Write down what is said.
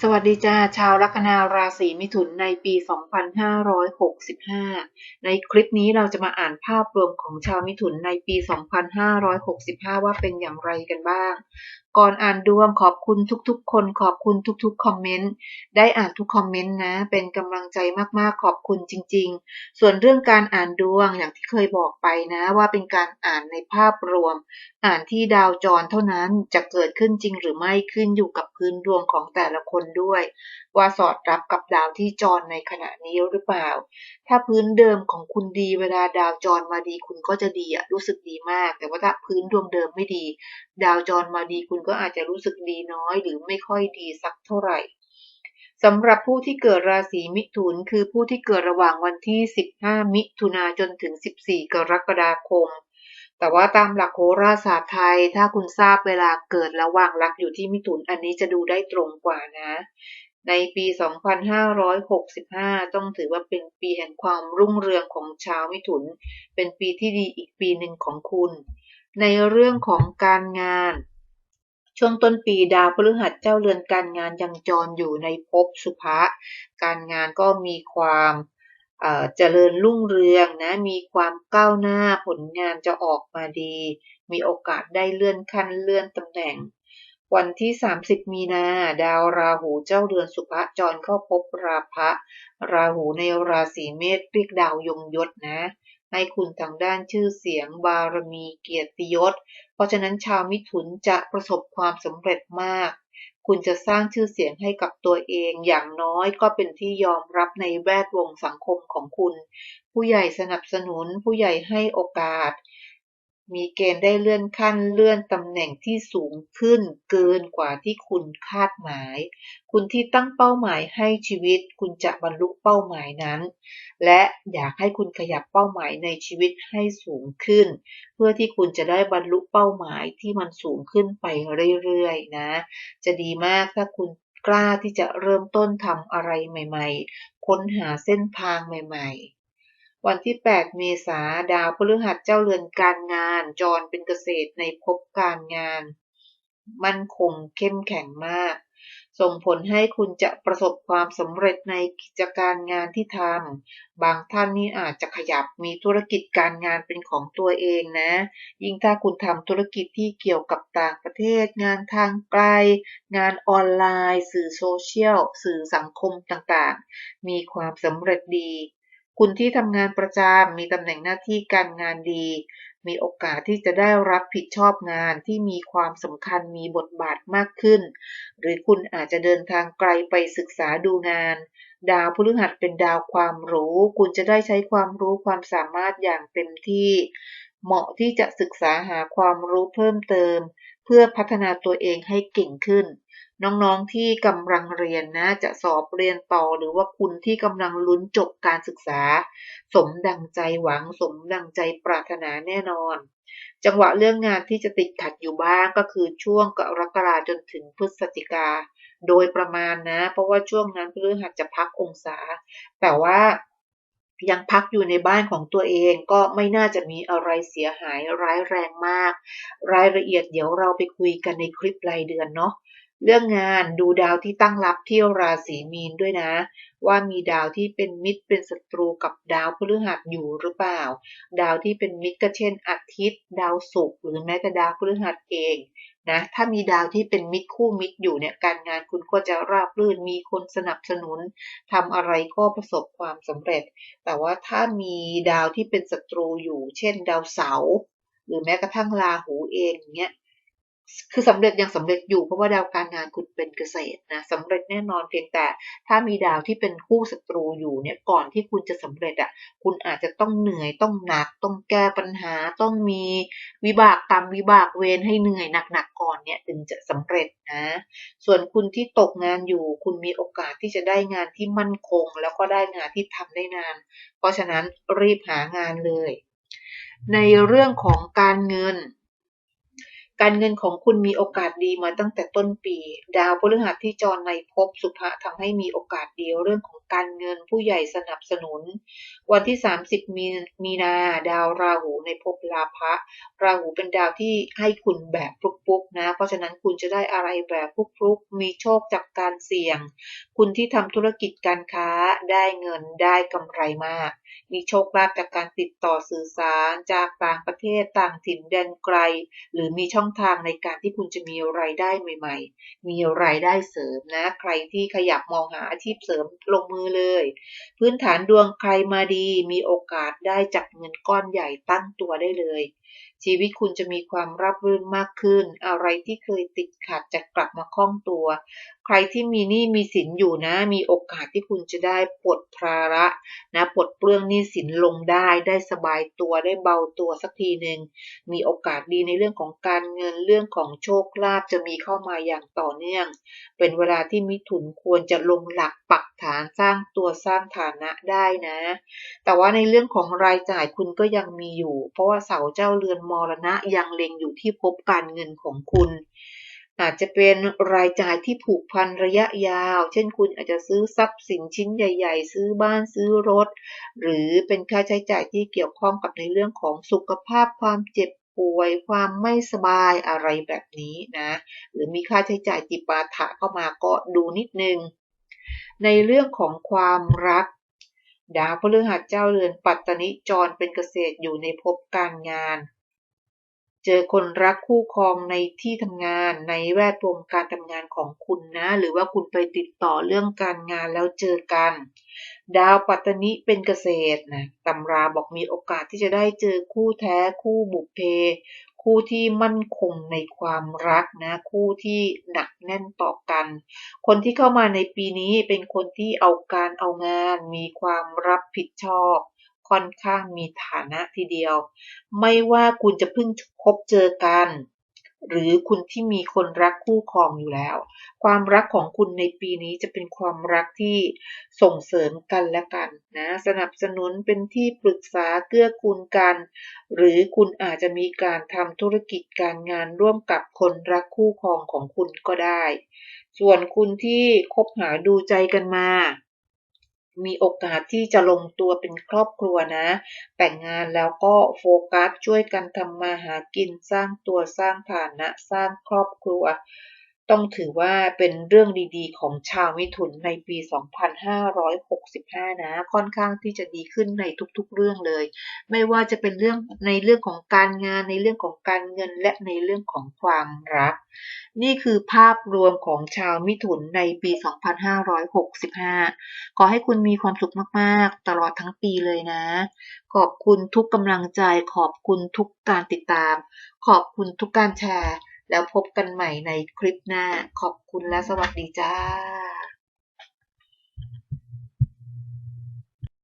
สวัสดีจ้าชาวลัคนาราศีมิถุนในปี 2565 ในคลิปนี้เราจะมาอ่านภาพรวมของชาวมิถุนในปี 2565 ว่าเป็นอย่างไรกันบ้าง ก่อนอ่านดวงขอบคุณทุกๆ คนขอบคุณทุกๆ คอมเมนต์ ได้อ่านทุกคอมเมนต์นะ เป็นกำลังใจมากๆขอบคุณจริง ๆ ส่วนเรื่องการอ่านดวงอย่างที่เคยบอกไปนะว่าเป็นการอ่านในภาพรวม อ่านที่ดาวจรเท่านั้นจะเกิดขึ้นจริงหรือไม่ขึ้นอยู่กับพื้นดวงของแต่ละคนด้วย ว่าสอดรับกับดาวที่จรในขณะนี้หรือเปล่า ถ้าพื้นเดิมของคุณดีเวลาดาวจรมาดีคุณก็จะดีอะรู้สึกดีมาก แต่ว่าถ้าพื้นดวงเดิมไม่ดี ดาวจรมาดีคุณก็อาจจะรู้สึกดีน้อยหรือไม่ค่อยดีสักเท่าไหร่สำหรับผู้ที่เกิดราศีมิถุน คือผู้ที่เกิดระหว่างวันที่ 15 มิถุนาจนถึง 14 กรกฎาคม แต่ว่าตามหลักโหราศาสตร์ไทย ถ้าคุณทราบเวลาเกิดระหว่างลักอยู่ที่มิถุน อันนี้จะดูได้ตรงกว่านะ ในปี 2565 ต้องถือว่าเป็นปีแห่งความรุ่งเรืองของชาวมิถุน เป็นปีที่ดีอีกปีหนึ่งของคุณ ในเรื่องของการงาน ช่วงต้นปีดาวพฤหัสเจ้าเรือนการงานยังจรอยู่ในภพสุภะการงานก็มีความเจริญรุ่งเรืองนะมีความก้าวหน้าผลงานจะออกมาดี มีโอกาสได้เลื่อนขั้นเลื่อนตำแหน่ง วันที่ 30 มีนาดาวราหูเจ้าเรือนสุภะจรเข้าพบราพะ ราหูในราศีเมษเรียกดาวยงยศนะให้คุณทางด้านชื่อเสียงบารมีเกียรติยศ เพราะฉะนั้นชาวมิถุนจะประสบความสำเร็จมาก คุณจะสร้างชื่อเสียงให้กับตัวเอง อย่างน้อยก็เป็นที่ยอมรับในแวดวงสังคมของคุณ ผู้ใหญ่สนับสนุน ผู้ใหญ่ให้โอกาส มีเกณฑ์ได้เลื่อนขั้นเลื่อนตำแหน่งที่สูงขึ้นเกินกว่าที่คุณคาดหมาย คุณที่ตั้งเป้าหมายให้ชีวิต คุณจะบรรลุเป้าหมายนั้น และอยากให้คุณขยับเป้าหมายในชีวิตให้สูงขึ้น เพื่อที่คุณจะได้บรรลุเป้าหมายที่มันสูงขึ้นไปเรื่อยๆนะ จะดีมากถ้าคุณกล้าที่จะเริ่มต้นทำอะไรใหม่ ๆ ค้นหาเส้นทางใหม่ ๆ วันที่ 8 เมษาดาวพฤหัสเจ้าเรือนการงาน จรเป็นเกษตรในภพการงาน มั่นคงเข้มแข็งมาก ส่งผลให้คุณจะประสบความสำเร็จในกิจการงานที่ทำบางท่านนี่อาจจะขยับมีธุรกิจการงานเป็นของตัวเองนะ ยิ่งถ้าคุณทำธุรกิจที่เกี่ยวกับต่างประเทศ งานทางไกล งานออนไลน์ สื่อโซเชียล สื่อสังคมต่างๆ มีความสำเร็จดี คุณที่ทำงานประจำมีตำแหน่งหน้าที่การงานดี มีโอกาสที่จะได้รับผิดชอบงานที่มีความสำคัญมีบทบาทมากขึ้น หรือคุณอาจจะเดินทางไกลไปศึกษาดูงาน ดาวพฤหัสเป็นดาวความรู้ คุณจะได้ใช้ความรู้ความสามารถอย่างเต็มที่ เหมาะที่จะศึกษาหาความรู้เพิ่มเติม เพื่อพัฒนาตัวเองให้เก่งขึ้น น้องๆที่กำลังเรียนนะ จะสอบเรียนต่อหรือว่าคุณที่กำลังลุ้นจบการศึกษา สมดังใจหวังสมดังใจปรารถนาแน่นอน จังหวะเรื่องงานที่จะติดขัดอยู่บ้างก็คือช่วงกรกฎาจนถึงพฤศจิกา โดยประมาณนะ เพราะว่าช่วงนั้นพฤหัสจะพักองศา แต่ว่ายังพักอยู่ในบ้านของตัวเองก็ไม่น่าจะมีอะไรเสียหายร้ายแรงมาก รายละเอียดเดี๋ยวเราไปคุยกันในคลิปรายเดือนเนาะ เรื่องงานดูดาวที่ตั้งรับที่ราศีมีนด้วยนะ ว่ามีดาวที่เป็นมิตรเป็นศัตรูกับดาวพฤหัสอยู่หรือเปล่า ดาวที่เป็นมิตรก็เช่นอาทิตย์ ดาวศุกร์หรือแม้แต่ดาวพฤหัสเองนะถ้ามีดาวที่เป็นมิตรคู่มิตรอยู่เนี่ยการงานคุณก็จะราบรื่นมีคนสนับสนุนทำอะไรก็ประสบความสำเร็จ แต่ว่าถ้ามีดาวที่เป็นศัตรูอยู่ เช่น ดาวเสาร์หรือแม้กระทั่งราหูเองเนี้ย คือสำเร็จยังสำเร็จอยู่เพราะว่าดาวการงานคุณเป็นเกษตรนะสำเร็จแน่นอนเพียงแต่ ถ้ามีดาวที่เป็นคู่ศัตรูอยู่เนี่ยก่อนที่คุณจะสำเร็จอะคุณอาจจะต้องเหนื่อยต้องหนัก ต้องแก้ปัญหา ต้องมีวิบากกรรมวิบากเวรให้เหนื่อยหนักๆก่อนเนี่ยถึงจะสำเร็จนะ ส่วนคุณที่ตกงานอยู่ คุณมีโอกาสที่จะได้งานที่มั่นคง แล้วก็ได้งานที่ทำได้นาน เพราะฉะนั้นรีบหางานเลย ในเรื่องของการเงิน การเงินของคุณมีโอกาสดีมาตั้งแต่ต้นปี ดาวพฤหัสที่จรในภพสุภะทำให้มีโอกาสดีเรื่องของ การเงินผู้ใหญ่สนับสนุน วันที่ 30 มีมีนาดาวราหูในภพลาภะราหูเป็นดาวที่ให้คุณแบบฟลุกๆนะ เพราะฉะนั้นคุณจะได้อะไรแบบฟลุกๆ มีโชคจากการเสี่ยง คุณที่ทำธุรกิจการค้าได้เงินได้กำไรมาก มีโชคลาภจากการติดต่อสื่อสารจากต่างประเทศต่างถิ่นแดนไกล หรือมีช่องทางในการที่คุณจะมีรายได้ใหม่ ๆ มีรายได้เสริมนะ ใครที่ขยับมองหาอาชีพเสริมลงมือเลย พื้นฐานดวงใครมาดีมีโอกาสได้จับเงินก้อนใหญ่ตั้งตัวได้เลย ชีวิตคุณจะมีความรับรื่นมากขึ้น อะไรที่เคยติดขัดจะกลับมาคล่องตัว ใครที่มีหนี้มีสินอยู่นะ มีโอกาสที่คุณจะได้ปลดภาระนะปลดเปลื้องหนี้สินลงได้ ได้สบายตัวได้เบาตัวสักทีหนึ่งมีโอกาสดีในเรื่องของการเงินเรื่องของโชคลาภจะมีเข้ามาอย่างต่อเนื่อง เป็นเวลาที่มิถุนควรจะลงหลักปักฐานสร้างตัวสร้างฐานะได้นะ แต่ว่าในเรื่องของรายจ่ายคุณก็ยังมีอยู่ เพราะว่าเสาเจ้าเรือนมรณะยังเล็งอยู่ที่ภพการเงินของคุณ อาจจะเป็นรายจ่ายที่ผูกพันระยะยาว เช่นคุณอาจจะซื้อทรัพย์สินชิ้นใหญ่ ๆ ซื้อบ้านซื้อรถ หรือเป็นค่าใช้จ่ายที่เกี่ยวข้องกับในเรื่องของสุขภาพความเจ็บป่วยความไม่สบายอะไรแบบนี้นะ หรือมีค่าใช้จ่ายจิปาถะเข้ามาก็ดูนิดนึง ในเรื่องของความรัก ดาวพฤหัสเจ้าเรือนปัตตนิจรเป็นเกษตรอยู่ในภพการงาน เจอคนรักคู่ครองในที่ทำงานในแวดวงการทำงานของคุณนะ หรือว่าคุณไปติดต่อเรื่องการงานแล้วเจอกัน ดาวปัตตนิเป็นเกษตรนะตำราบอกมีโอกาสที่จะได้เจอคู่แท้คู่บุพเพ คู่ที่มั่นคงในความรักนะ คู่ที่หนักแน่นต่อกัน คนที่เข้ามาในปีนี้เป็นคนที่เอาการเอางาน มีความรับผิดชอบ ค่อนข้างมีฐานะทีเดียว ไม่ว่าคุณจะเพิ่งพบเจอกัน หรือคุณที่มีคนรักคู่ครองอยู่แล้ว ความรักของคุณในปีนี้จะเป็นความรักที่ส่งเสริมกันและกันนะสนับสนุนเป็นที่ปรึกษาเกื้อกูลกัน หรือคุณอาจจะมีการทำธุรกิจการงานร่วมกับคนรักคู่ครองของคุณก็ได้ ส่วนคุณที่คบหาดูใจกันมา มีโอกาสที่จะลงตัวเป็นครอบครัวนะ แต่งงานแล้วก็โฟกัสช่วยกันทำมาหากินสร้างตัวสร้างฐานะสร้างครอบครัว ต้องถือว่าเป็นเรื่องดีๆ ของชาวมิถุนในปี 2565 นะ ค่อนข้างที่จะดีขึ้นในทุกๆ เรื่องเลย ไม่ว่าจะเป็นเรื่องในเรื่องของการงานในเรื่องของการเงินและในเรื่องของความรัก นี่คือภาพรวมของชาวมิถุนในปี 2565 ขอให้คุณมีความสุขมากๆ ตลอดทั้งปีเลยนะ ขอบคุณทุกกำลังใจ ขอบคุณทุกการติดตาม ขอบคุณทุกการแชร์ แล้วพบกันใหม่ในคลิปหน้า ขอบคุณและสวัสดีจ้า